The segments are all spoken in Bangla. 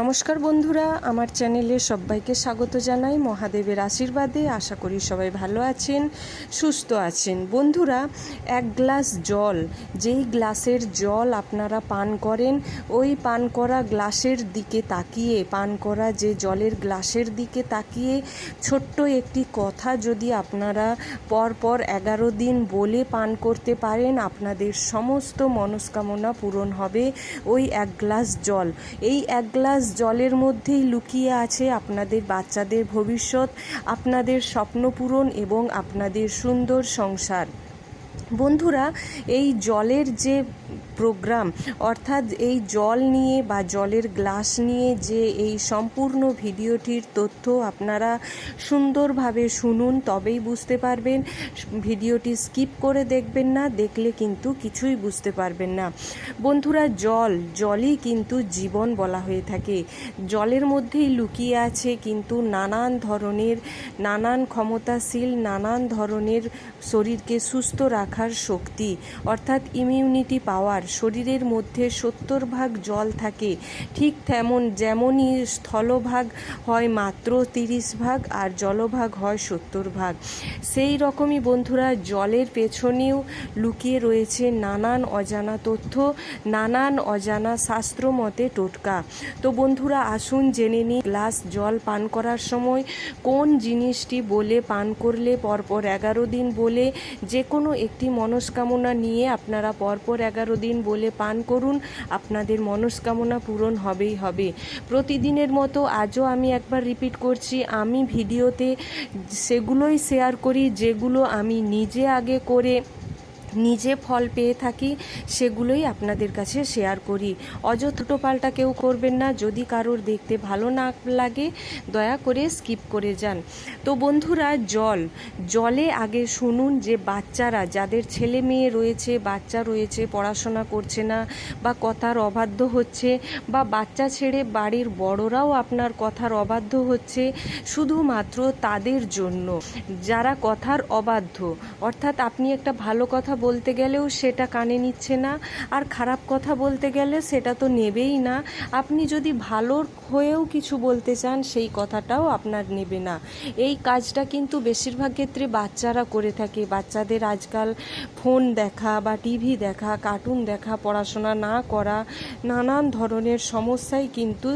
নমস্কার বন্ধুরা, আমার চ্যানেলে সবাইকে স্বাগত জানাই। মহাদেবের আশীর্বাদে আশা করি সবাই ভালো আছেন, সুস্থ আছেন। বন্ধুরা, এক গ্লাস জল, যেই গ্লাসের জল আপনারা পান করেন, ওই পান করা গ্লাসের দিকে তাকিয়ে, পান করা যে জলের গ্লাসের দিকে তাকিয়ে ছোট্ট একটি কথা যদি আপনারা পরপর এগারো দিন বলে পান করতে পারেন, আপনাদের সমস্ত মনস্কামনা পূরণ হবে ওই এক গ্লাস জল। এই এক গ্লাস জলের মধ্যেই লুকিয়ে আছে আপনাদের বাচ্চাদের ভবিষ্যৎ আপনাদের স্বপ্নপূরণ এবং আপনাদের সুন্দর সংসার। বন্ধুরা, এই জলের যে প্রোগ্রাম, অর্থাৎ এই জল নিয়ে বা জলের গ্লাস নিয়ে যে এই সম্পূর্ণ ভিডিওটির তথ্য আপনারা সুন্দরভাবে শুনুন, তবেই বুঝতে পারবেন। ভিডিওটি স্কিপ করে দেখবেন না, দেখলে কিন্তু কিছুই বুঝতে পারবেন না। বন্ধুরা, জল, জলই কিন্তু জীবন বলা হয়ে থাকে। জলের মধ্যেই লুকিয়ে আছে কিন্তু নানান ধরনের, নানান ক্ষমতাশীল, নানান ধরনের শরীরকে সুস্থ রাখার শক্তি, অর্থাৎ ইমিউনিটি পাওয়ার শরীরের মধ্যে সত্তর ভাগ জল থাকে। ঠিক তেমন যেমনই স্থলভাগ হয় মাত্র তিরিশ ভাগ আর জলভাগ হয় সত্তর ভাগ। সেই রকমই বন্ধুরা, জলের পেছনেও লুকিয়ে রয়েছে নানান অজানা তথ্য, নানান অজানা শাস্ত্র মতে টোটকা। তো বন্ধুরা, আসুন জেনে নিই, গ্লাস জল পান করার সময় কোন জিনিসটি বলে পান করলে, পরপর এগারো দিন বলে যে কোনো একটি মনস্কামনা নিয়ে আপনারা পরপর এগারো দিন বলে পান করুন। আপনাদের মনস্কামনা পূরণ হবেই হবে। প্রতিদিনের মতো আজও আমি একবার রিপিট করছি, আমি ভিডিওতে সেগুলোই শেয়ার করি, যেগুলো আমি নিজে আগে করে নিজে ফল পেয়ে থাকি, সেগুলোই আপনাদের কাছে শেয়ার করি। অযথটো পাল্টা কেউ করবেন না, যদি কারোর দেখতে ভালো না লাগে, দয়া করে স্কিপ করে যান। তো বন্ধুরা, জল। জলে আগে শুনুন যে বাচ্চারা, যাদের ছেলে মেয়ে রয়েছে, বাচ্চা রয়েছে, পড়াশোনা করছে না, বা কথার অবাধ্য হচ্ছে, বা বাচ্চা ছেড়ে বাড়ির বড়রাও আপনার কথার অবাধ্য হচ্ছে, শুধুমাত্র তাদের জন্য। যারা কথার অবাধ্য, অর্থাৎ আপনি একটা ভালো কথা বলতে গেলেও সেটা কানে নিচ্ছে না। আর খারাপ কথা বলতে গেলে সেটা তো নেবেই না। আপনি যদি ভালো হয়েও কিছু বলতে চান, সেই কথাটাও আপনার নেবে না। এই কাজটা কিন্তু বেশিরভাগ ক্ষেত্রে বাচ্চারা করে থাকে। বাচ্চাদের আজকাল ফোন দেখা বা টিভি দেখা, কার্টুন দেখা, পড়াশোনা না করা, নানান ধরনের সমস্যায় কিন্তু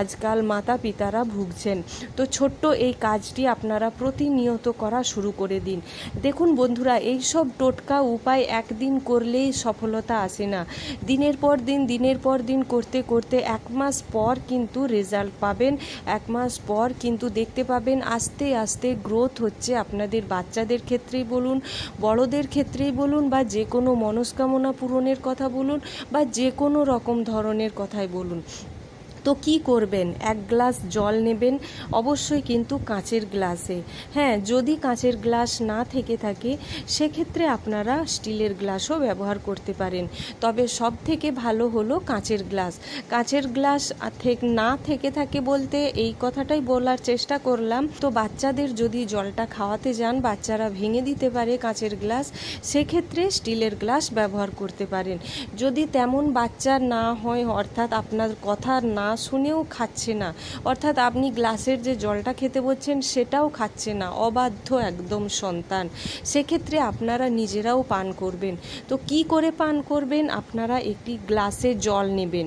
আজকাল মাতা পিতারা ভুগছেন। তো ছোট্ট এই কাজটি আপনারা প্রতিনিয়ত করা শুরু করে দিন। দেখুন বন্ধুরা এই সব টোটকা উপায় একদিন করলেই সফলতা আসে না। দিনের পর দিন, দিনের পর দিন করতে করতে এক মাস পর কিন্তু রেজাল্ট পাবেন। এক মাস পর কিন্তু দেখতে পাবেন আস্তে আস্তে গ্রোথ হচ্ছে আপনাদের বাচ্চাদের ক্ষেত্রেই বলুন, বড়দের ক্ষেত্রেই বলুন বা যে কোনো মনস্কামনা পূরণের কথা বলুন বা যে কোনো রকম ধরনের কথাই বলুন। তো কি করবেন? এক গ্লাস জল নেবেন, অবশ্যই কিন্তু কাঁচের গ্লাসে। হ্যাঁ যদি কাঁচের গ্লাস না থেকে থাকে, সেক্ষেত্রে আপনারা স্টিলের গ্লাসও ব্যবহার করতে পারেন। তবে সব থেকে ভালো হলো কাঁচের গ্লাস। কাঁচের গ্লাস না থেকে থাকে বলতে এই কথাটাই বলার চেষ্টা করলাম। তো বাচ্চাদের যদি জলটা খাওয়াতে যান, বাচ্চারা ভেঙে দিতে পারে কাঁচের গ্লাস, সেক্ষেত্রে স্টিলের গ্লাস ব্যবহার করতে পারেন। যদি তেমন বাচ্চা না হয়, অর্থাৎ আপনার কথা না শুনেও খাচ্ছে না। অর্থাৎ আপনি গ্লাসের যে জলটা খেতে বলছেন, সেটাও খাচ্ছে না। অবাধ্য একদম সন্তান। সেক্ষেত্রে আপনারা নিজেরাও পান করবেন। তো কি করে পান করবেন? আপনারা একটি গ্লাসে জল নেবেন।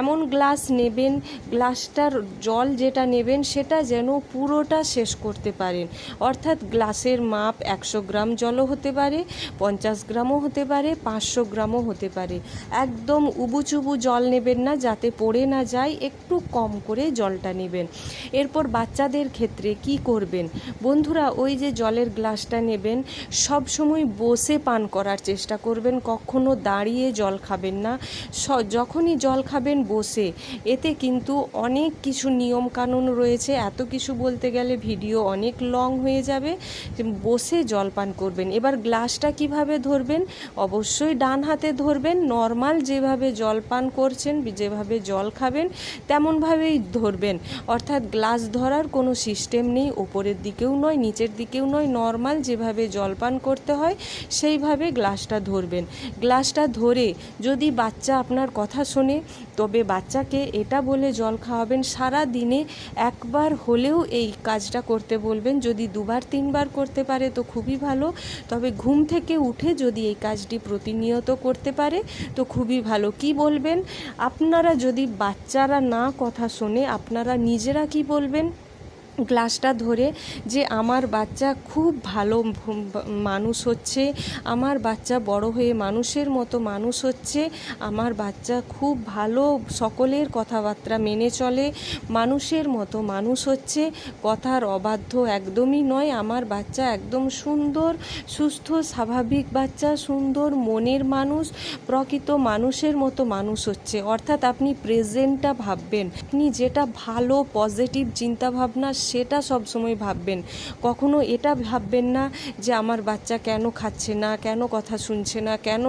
এমন গ্লাস নেবেন, গ্লাসটার জল যেটা নেবেন, সেটা যেন পুরোটা শেষ করতে পারেন। অর্থাৎ গ্লাসের মাপ একশো গ্রাম জলও হতে পারে, পঞ্চাশ গ্রামও হতে পারে, পাঁচশো গ্রামও হতে পারে। একদম উবুচুবু জল নেবেন না, যাতে পড়ে না যায় একটু কম করে জলটা নেবেন। এরপর বাচ্চাদের ক্ষেত্রে কি করবেন? বন্ধুরা, ওই যে জলের গ্লাসটা নেবেন, সব সময় বসে পান করার চেষ্টা করবেন, কখনো দাঁড়িয়ে জল খাবেন না। যখনই জল খাবেন বসে। এতে কিন্তু অনেক কিছু নিয়ম কানুন রয়েছে। এত কিছু বলতে গেলে ভিডিও অনেক লং হয়ে যাবে। বসে জল পান করবেন। এবার গ্লাসটা কীভাবে ধরবেন? অবশ্যই ডান হাতে ধরবেন। নর্মাল যেভাবে জল পান করছেন, যেভাবে জল খাবেন তেমনভাবেই ধরবেন। অর্থাৎ গ্লাস ধরার কোনো সিস্টেম নেই, ওপরের দিকেও নয়, নিচের দিকেও নয়, নর্মাল যেভাবে জলপান করতে হয়, সেইভাবে গ্লাসটা ধরবেন। গ্লাসটা ধরে যদি বাচ্চা আপনার কথা শোনে, তবে বাচ্চাকে এটা বলে জল খাওয়াবেন, সারা দিনে একবার হলেও এই কাজটা করতে বলবেন। যদি দুবার, তিনবার করতে পারে তো খুবই ভালো, তবে ঘুম থেকে উঠে যদি এই কাজটি প্রতিনিয়ত করতে পারে তো খুবই ভালো। কি বলবেন? আপনারা যদি বাচ্চারা না কথা শুনে আপনারা নিজেরা কি বলবেন? গ্লাসটা ধরে যে আমার বাচ্চা খুব ভালো মানুষ হচ্ছে, আমার বাচ্চা বড় হয়ে মানুষের মতো মানুষ হচ্ছে, আমার বাচ্চা খুব ভালো সকলের কথাবার্তা মেনে চলে, মানুষের মতো মানুষ হচ্ছে, কথার অবাধ্য একদমই নয়, আমার বাচ্চা একদম সুন্দর, সুস্থ, স্বাভাবিক বাচ্চা, সুন্দর মনের মানুষ, প্রকৃত মানুষের মতো মানুষ হচ্ছে। অর্থাৎ আপনি প্রেজেন্টটা ভাববেন। আপনি যেটা ভালো পজিটিভ চিন্তাভাবনা সেটা সবসময় ভাববেন। কখনো এটা ভাববেন না যে আমার বাচ্চা কেন খাচ্ছে না, কেন কথা শুনছে না, কেন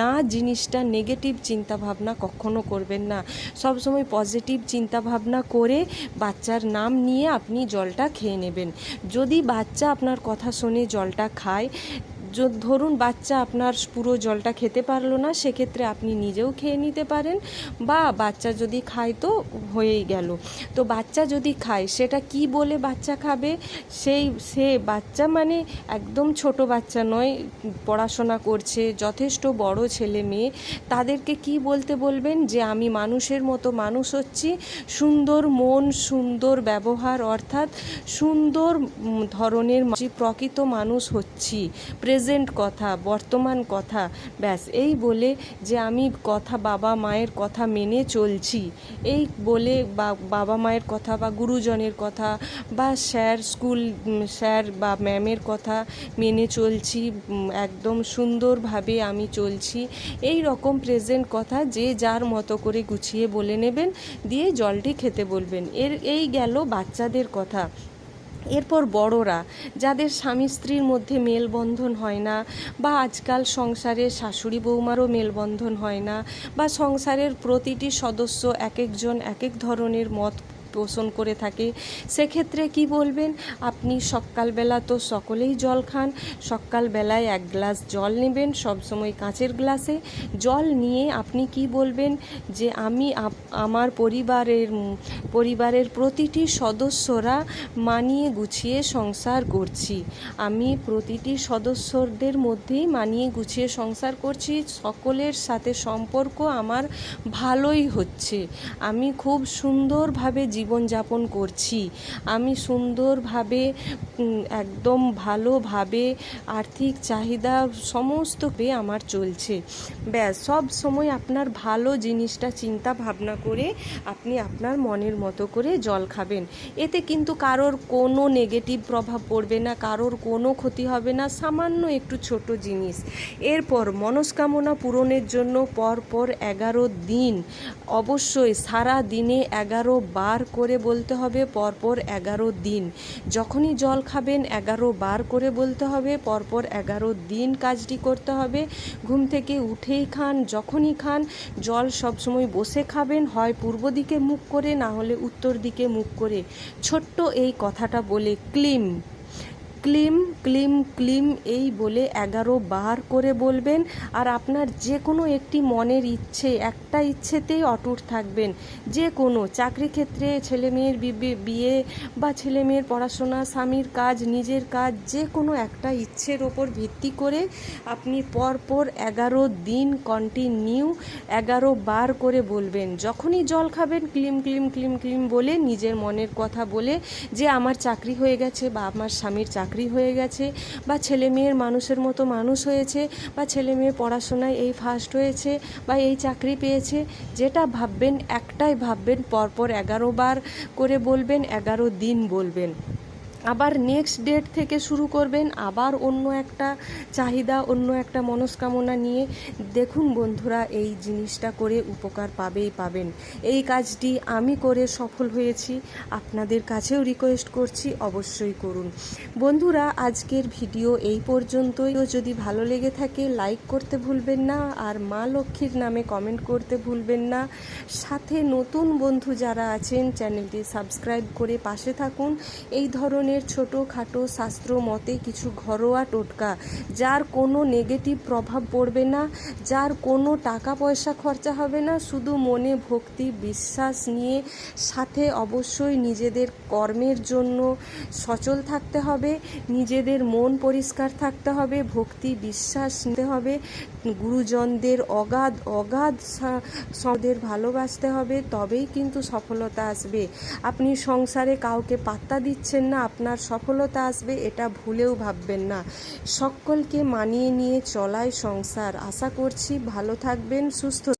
না জিনিসটা নেগেটিভ চিন্তাভাবনা কখনো করবেন না। সবসময় পজিটিভ চিন্তাভাবনা করে বাচ্চার নাম নিয়ে আপনি জলটা খেয়ে নেবেন। যদি বাচ্চা আপনার কথা শুনে জলটা খায় ধরুন বাচ্চা আপনার পুরো জলটা খেতে পারল না, সেক্ষেত্রে আপনি নিজেও খেয়ে নিতে পারেন বা বাচ্চা যদি খায় তো হয়েই গেল। তো বাচ্চা যদি খায়, সেটা কি বলে বাচ্চা খাবে? সেই, সে বাচ্চা মানে একদম ছোট বাচ্চা নয়, পড়াশোনা করছে, যথেষ্ট বড় ছেলে মেয়ে। তাদেরকে কি বলতে বলবেন? যে আমি মানুষের মতো মানুষ হচ্ছি, সুন্দর মন, সুন্দর ব্যবহার, অর্থাৎ সুন্দর ধরনের প্রকৃত মানুষ হচ্ছি প্রেজেন্ট কথা, বর্তমান কথা, ব্যাস। এই বলে যে আমি কথা বাবা মায়ের কথা মেনে চলছি। এই বলে বাবা মায়ের কথা বা গুরুজনের কথা বা স্যার স্কুল স্যার বা ম্যামের কথা মেনে চলছি একদম সুন্দরভাবে আমি চলছি। এই রকম প্রেজেন্ট কথা যে যার মতো করে গুছিয়ে বলে নেবেন, দিয়ে জলটি খেতে বলবেন। এর, এই গেল বাচ্চাদের কথা। এরপর বড়রা, যাদের স্বামী স্ত্রীর মধ্যে মেলবন্ধন হয় না বা আজকাল সংসারে শাশুড়ি বৌমারও মেলবন্ধন হয় না বা সংসারের প্রতিটি সদস্য এক একজন এক এক ধরনের মত পোষণ করে থাকে। সেক্ষেত্রে কি বলবেন? আপনি সকালবেলা তো সকলেই জল খান, সকালবেলায় এক গ্লাস জল নেবেন সবসময় কাঁচের গ্লাসে। জল নিয়ে আপনি কি বলবেন? যে আমি আমার পরিবারের পরিবারের প্রতিটি সদস্যরা মানিয়ে গুছিয়ে সংসার করছি। আমি প্রতিটি সদস্যদের মধ্যেই মানিয়ে গুছিয়ে সংসার করছি। সকলের সাথে সম্পর্ক আমার ভালোই হচ্ছে। আমি খুব সুন্দরভাবে জীবনযাপন করছি। আমি সুন্দরভাবে একদম ভালোভাবে, আর্থিক চাহিদা সমস্ত পেয়ে আমার চলছে। ব্যাস, সব সময় আপনার ভালো জিনিসটা চিন্তা ভাবনা করে আপনি আপনার মনের মতো করে জল খাবেন। এতে কিন্তু কারোর কোনো নেগেটিভ প্রভাব পড়বে না, কারোর কোনো ক্ষতি হবে না, সামান্য একটু ছোট জিনিস। এরপর মনস্কামনা পূরণের জন্য পরপর এগারো দিন, অবশ্যই সারা দিনে এগারো বার করে বলতে হবে, পরপর এগারো দিন। যখনই জল খাবেন, এগারো বার করে বলতে হবে, পরপর এগারো দিন কাজটি করতে হবে। ঘুম থেকে উঠেই খান, যখনই খান, জল সবসময় বসে খাবেন, হয় পূর্ব দিকে মুখ করে, না হলে উত্তর দিকে মুখ করে। ছোট্ট এই কথাটা বলে ক্লিম। ক্লিম ক্লিম ক্লিম এই বলে এগারো বার করে বলবেন আর আপনার যে কোনো একটি মনের ইচ্ছে, একটা ইচ্ছেতেই অটুট থাকবেন। যে কোনো চাকরি ক্ষেত্রে ছেলে মেয়ের বিয়ে বা ছেলে মেয়ের পড়াশোনা, স্বামীর কাজ, নিজের কাজ যে কোনো একটা ইচ্ছের ওপর ভিত্তি করে আপনি পরপর এগারো দিন কন্টিনিউ এগারো বার করে বলবেন। যখনই জল খাবেন, ক্লিম ক্লিম ক্লিম ক্লিম বলে নিজের মনের কথা বলে যে আমার চাকরি হয়ে গেছে বা আমার স্বামীর চাকরি হয়ে গেছে বা ছেলে মেয়ের মানুষের মতো মানুষ হয়েছে বা ছেলে মেয়ে পড়াশোনায় এই ফার্স্ট হয়েছে বা এই চাকরি পেয়েছে, যেটা ভাববেন একটাই ভাববেন, পরপর এগারো বার করে বলবেন, এগারো দিন বলবেন। আবার নেক্সট ডেট থেকে শুরু করবেন, আবার অন্য একটা চাহিদা, অন্য একটা মনস্কামনা নিয়ে। দেখুন বন্ধুরা, এই জিনিসটা করে উপকার পাবেই পাবেন। এই কাজটি আমি করে সফল হয়েছি, আপনাদের কাছেও রিকোয়েস্ট করছি, অবশ্যই করুন। বন্ধুরা, আজকের ভিডিও এই পর্যন্তই। যদি ভালো লেগে থাকে লাইক করতে ভুলবেন না, আর মা লক্ষ্মীর নামে কমেন্ট করতে ভুলবেন না। সাথে নতুন বন্ধু যারা আছেন চ্যানেলটি সাবস্ক্রাইব করে পাশে থাকুন। এই ধরনের ধরনের ছোটোখাটো শাস্ত্র মতে কিছু ঘরোয়া টোটকা, যার কোনো নেগেটিভ প্রভাব পড়বে না, যার কোনো টাকা পয়সা খরচা হবে না, শুধু মনে ভক্তি, বিশ্বাস নিয়ে সাথে অবশ্যই নিজেদের কর্মের জন্য সচল থাকতে হবে, নিজেদের মন পরিষ্কার থাকতে হবে, ভক্তি, বিশ্বাস নিতে হবে, গুরুজনদের অগাধ অগাধ সদের ভালোবাসতে হবে, তবেই কিন্তু সফলতা আসবে। আপনি সংসারে কাউকে পাত্তা দিচ্ছেন না আপনার সফলতা আসবে, এটা ভুলেও ভাববেন না। সকলকে মানিয়ে নিয়ে চলায় সংসার। আশা করছি ভালো থাকবেন, সুস্থ